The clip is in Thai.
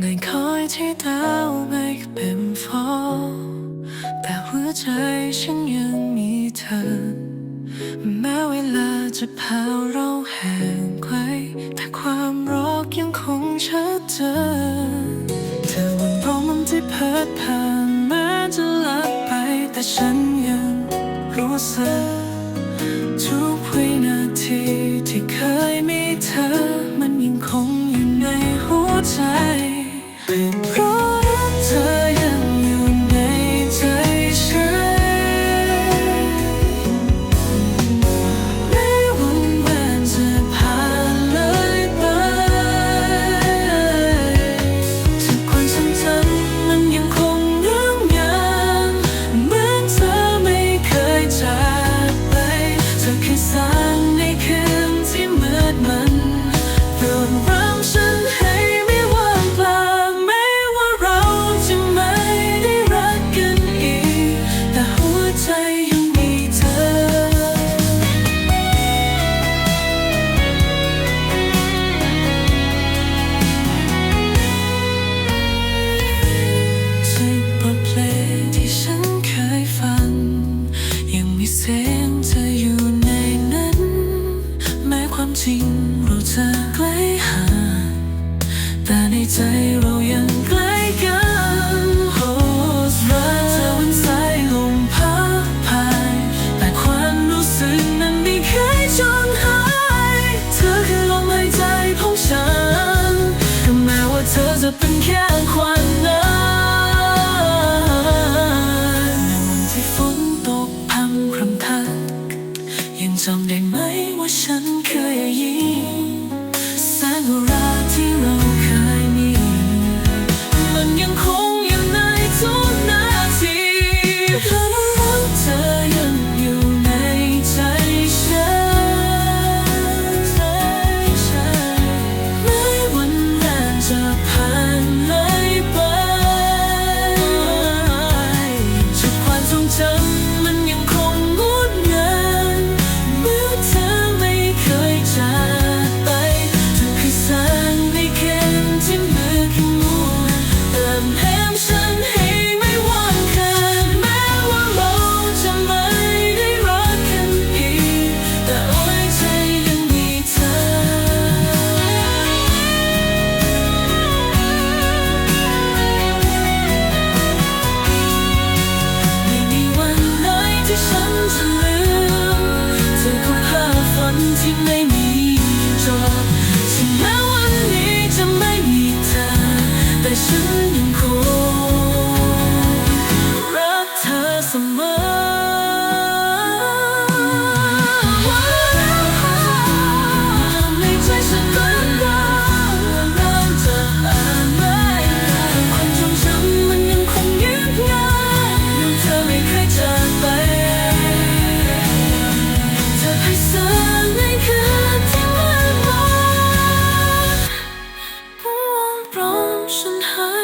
ในคอยที่ดาวเม่เป็นฟอแต่หัวใจฉันยังมีเธอ แม้เวลาจะพาเราห่างไกลแต่ความรักยังคงชัดเจนเธอวันลมที่เพัดผ่านแม้จะลับไป แต่ฉันยังรู้สึก เสียงเธออยู่ในนั้น แม้ความจริงเราจะใกล้ห่างแต่ในใจเรายังใกล้กันโฮสรัเธอวันสายลมพัดผ่านแต่ความรู้สึกนั้นไม่เคยจางหาย เธอคือลมหายใจของฉันแม้ว่าเธอจะเป็นแค่ความ จำได้ไหมว่าฉันเคย 深海。